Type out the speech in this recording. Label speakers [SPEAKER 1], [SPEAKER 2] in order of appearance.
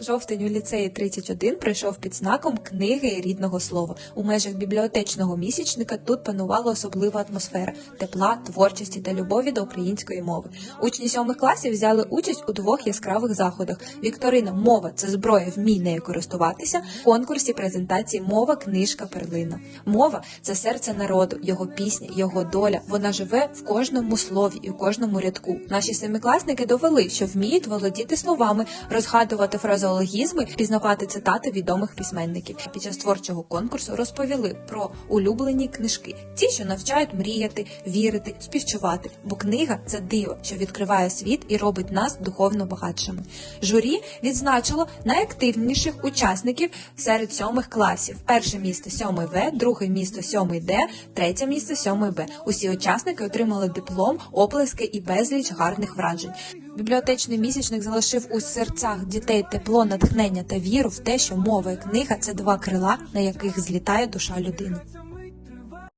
[SPEAKER 1] Жовтень у ліцеї 31 прийшов під знаком книги рідного слова. У межах бібліотечного місячника тут панувала особлива атмосфера тепла, творчості та любові до української мови. Учні сьомих класів взяли участь у двох яскравих заходах: Вікторина Мова це зброя, вмій нею користуватися. в Конкурсі презентації Мова, книжка, перлина. Мова це серце народу, його пісня, його доля. Вона живе в кожному слові і в кожному рядку. Наші семикласники довели, що вміють володіти словами, розгадувати фразеологізми, пізнавати цитати відомих письменників. Під час творчого конкурсу розповіли про улюблені книжки, ті, що навчають мріяти, вірити, співчувати. Бо книга це диво, що відкриває світ і робить нас духовно багатшими. Журі відзначило найактивніших учасників серед сьомих класів. Перше місце сьомий В, друге місце сьомий Д, третє місце сьомий Б. Усі учасники отримали диплом, оплески і безліч гарних вражень. Бібліотечний місячник залишив у серцях дітей тепло, натхнення та віру в те, що мова і книга це два крила, на яких злітає душа людини.